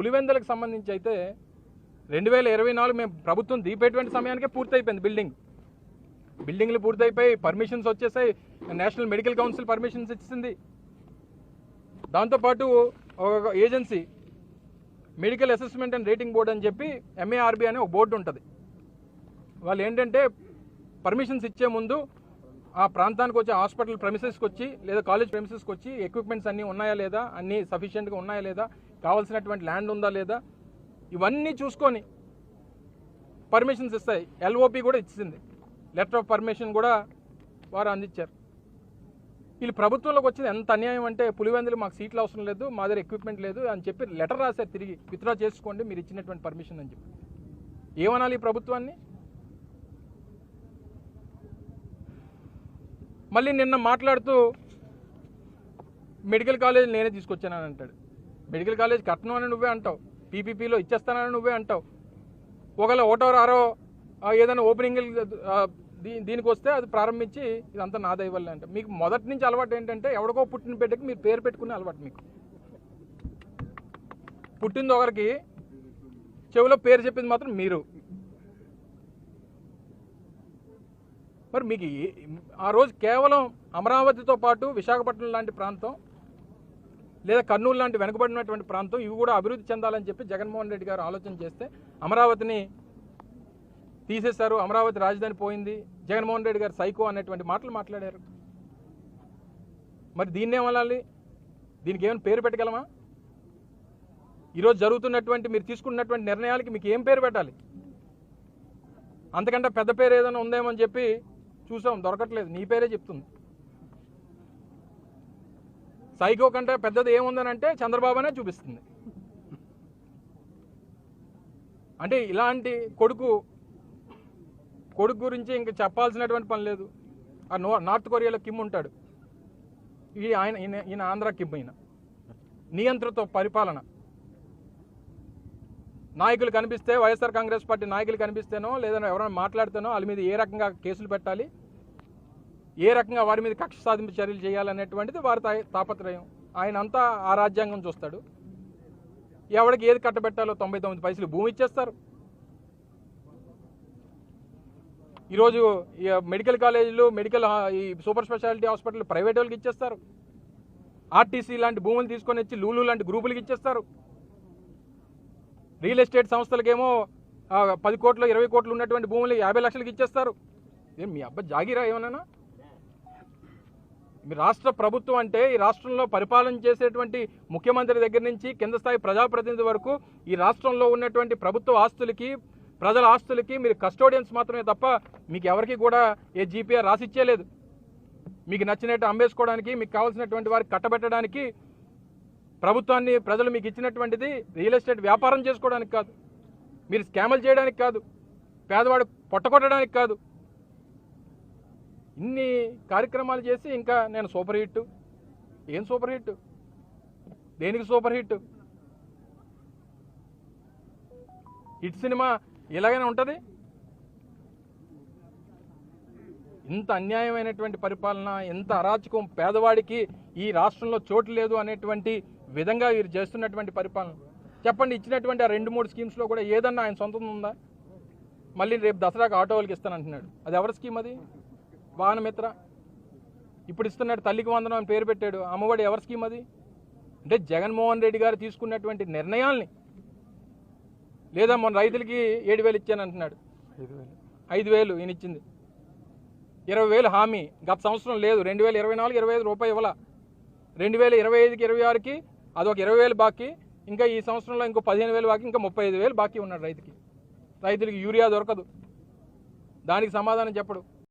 పులివెందులకు సంబంధించి అయితే రెండు వేల ఇరవై నాలుగు మేము ప్రభుత్వం దీపేటువంటి సమయానికే పూర్తయిపోయింది బిల్డింగ్. బిల్డింగ్లు పూర్తయిపోయి పర్మిషన్స్ వచ్చేసాయి. నేషనల్ మెడికల్ కౌన్సిల్ పర్మిషన్స్ ఇచ్చింది. దాంతోపాటు ఒక agency medical assessment and rating board అని చెప్పి ఎంఏఆర్బి అనే ఒక బోర్డు ఉంటుంది. వాళ్ళు ఏంటంటే పర్మిషన్స్ ఇచ్చే ముందు ఆ ప్రాంతానికి వచ్చి హాస్పిటల్ ప్రెమిసెస్కి వచ్చి లేదా కాలేజ్ ప్రెమిసెస్కి వచ్చి ఎక్విప్మెంట్స్ అన్నీ ఉన్నాయా లేదా? అన్నీ సఫిషియెంట్గా ఉన్నాయా లేదా? కావాల్సినటువంటి ల్యాండ్ ఉందా లేదా? ఇవన్నీ చూసుకొని పర్మిషన్స్ ఇస్తాయి. ఎల్ఓపి కూడా ఇచ్చింది. లెటర్ ఆఫ్ పర్మిషన్ కూడా వారు అందించారు. వీళ్ళు ప్రభుత్వంలోకి వచ్చింది ఎంత అన్యాయం అంటే పులివెందులు మాకు సీట్లు అవసరం లేదు మా దగ్గర ఎక్విప్మెంట్ లేదు అని చెప్పి లెటర్ రాశారు. తిరిగి విత్డ్రా చేసుకోండి మీరు ఇచ్చినటువంటి పర్మిషన్ అని చెప్పి. ఏమనాలి ఈ ప్రభుత్వాన్ని? మళ్ళీ నిన్న మాట్లాడుతూ మెడికల్ కాలేజ్ నేనే తీసుకొచ్చానని అంటాడు. మెడికల్ కాలేజ్ కట్టను అని నువ్వే అంటావు. పీపీపీలో ఇచ్చేస్తానని నువ్వే అంటావు. ఒకవేళ ఓటో రారో ఏదైనా ఓపెనింగ్ దీ దీనికి వస్తే అది ప్రారంభించి ఇదంతా నా దయ అంటే అంట. మీకు మొదటి నుంచి అలవాటు ఏంటంటే ఎవడికో పుట్టిన బిడ్డకి మీరు పేరు పెట్టుకునే అలవాటు మీకు. పుట్టింది ఒకరికి చెవిలో పేరు చెప్పింది మాత్రం మీరు. మరి మీకు ఆ రోజు కేవలం అమరావతితో పాటు విశాఖపట్నం లాంటి ప్రాంతం లేదా కర్నూలు లాంటి వెనుకబడినటువంటి ప్రాంతం ఇవి కూడా అభివృద్ధి చెందాలని చెప్పి జగన్మోహన్ రెడ్డి గారు ఆలోచన చేస్తే అమరావతిని తీసేశారు అమరావతి రాజధాని పోయింది జగన్మోహన్ రెడ్డి గారు సైకో అనేటువంటి మాటలు మాట్లాడారు. మరి దీన్నే ఏమనాలి? దీనికి ఏమైనా పేరు పెట్టగలమా? ఈరోజు జరుగుతున్నటువంటి మీరు తీసుకున్నటువంటి నిర్ణయాలకి మీకు ఏం పేరు పెట్టాలి? అంతకంటే పెద్ద పేరు ఏదైనా ఉందేమో అని చెప్పి చూసాం దొరకట్లేదు. నీ పేరే చెప్తుంది. సైకో కంటే పెద్దది ఏముందని అంటే చంద్రబాబునే చూపిస్తుంది. అంటే ఇలాంటి కొడుకు కొడుకు గురించి ఇంకా చెప్పాల్సినటువంటి పని లేదు. ఆ నో నార్త్ కొరియాలో కిమ్ ఉంటాడు. ఈ ఆయన ఈయన ఈయన ఆంధ్ర కిమ్ ఈయన. నియంత్రణతో పరిపాలన. నాయకులు కనిపిస్తే వైఎస్ఆర్ కాంగ్రెస్ పార్టీ నాయకులు కనిపిస్తేనో లేదన్నా ఎవరైనా మాట్లాడితేనో వాళ్ళ మీద ఏ రకంగా కేసులు పెట్టాలి? ఏ రకంగా వారి మీద కక్ష సాధింపు చర్యలు చేయాలనేటువంటిది వారి తాపత్రయం. ఆయన అంతా ఆ రాజ్యాంగం చూస్తాడు. ఎవడికి ఏది కట్టబెట్టాలో తొంభై తొమ్మిది పైసలు భూమి ఇచ్చేస్తారు. ఈరోజు ఈ మెడికల్ కాలేజీలు మెడికల్ ఈ సూపర్ స్పెషాలిటీ హాస్పిటల్ ప్రైవేట్ వాళ్ళకి ఇచ్చేస్తారు. ఆర్టీసీ లాంటి భూములు తీసుకొని వచ్చి లూలు లాంటి గ్రూపులకి ఇచ్చేస్తారు. రియల్ ఎస్టేట్ సంస్థలకేమో పది కోట్లు ఇరవై కోట్లు ఉన్నటువంటి భూములు యాభై లక్షలకి ఇచ్చేస్తారు. ఏం మీ అబ్బా జాగిరా ఏమన్నా రాష్ట్ర ప్రభుత్వం అంటే ఈ రాష్ట్రంలో పరిపాలన చేసేటువంటి ముఖ్యమంత్రి దగ్గర నుంచి కింద స్థాయి ప్రజాప్రతినిధి వరకు ఈ రాష్ట్రంలో ఉన్నటువంటి ప్రభుత్వ ఆస్తులకి ప్రజల ఆస్తులకి మీరు కస్టోడియన్స్ మాత్రమే తప్ప మీకు ఎవరికి కూడా ఏ జీపీఆర్ రాసిచ్చేయలేదు మీకు నచ్చినట్టు అమ్మేసుకోవడానికి మీకు కావాల్సినటువంటి వారికి కట్టబెట్టడానికి ప్రభుత్వాన్ని ప్రజలు మీకు ఇచ్చినటువంటిది రియల్ ఎస్టేట్ వ్యాపారం చేసుకోవడానికి కాదు. మీరు స్కామ్లు చేయడానికి కాదు. పేదవాడు పొట్టగొట్టడానికి కాదు. ఇన్ని కార్యక్రమాలు చేసి ఇంకా నేను సూపర్ హిట్. ఏం సూపర్ హిట్? దేనికి సూపర్ హిట్? హిట్ సినిమా ఇలాగైనా ఉంటుంది? ఇంత అన్యాయమైనటువంటి పరిపాలన ఎంత అరాచకం పేదవాడికి ఈ రాష్ట్రంలో చోటు లేదు అనేటువంటి విధంగా వీరు చేస్తున్నటువంటి పరిపాలన. చెప్పండి ఇచ్చినటువంటి ఆ రెండు మూడు స్కీమ్స్లో కూడా ఏదన్నా ఆయన సొంతం ఉందా? మళ్ళీ రేపు దసరాకు ఆటో వాళ్ళకి ఇస్తానంటున్నాడు. అది ఎవరి స్కీమ్ అది? వాహనమిత్ర ఇప్పుడు ఇస్తున్నాడు తల్లికి వందనం అని పేరు పెట్టాడు. అమ్మఒడి ఎవరి స్కీమ్ అది? అంటే జగన్మోహన్ రెడ్డి గారు తీసుకున్నటువంటి నిర్ణయాల్ని. లేదా మన రైతులకి ఏడు వేలు ఇచ్చాను అంటున్నాడు. ఐదు వేలు. ఈయన ఇచ్చింది. ఇరవై వేలు హామీ. గత సంవత్సరం లేదు. రెండు వేల ఇరవై నాలుగు ఇరవై ఐదు రూపాయి ఇవ్వాల. రెండు వేల ఇరవై ఐదుకి ఇరవై ఆరుకి అదొక ఇరవై వేలు బాకీ. ఇంకా ఈ సంవత్సరంలో ఇంకో పదిహేను వేలు బాకీ. ఇంకా ముప్పై ఐదు వేలు బాకీ ఉన్నాడు రైతుకి. రైతులకి యూరియా దొరకదు. దానికి సమాధానం చెప్పడు.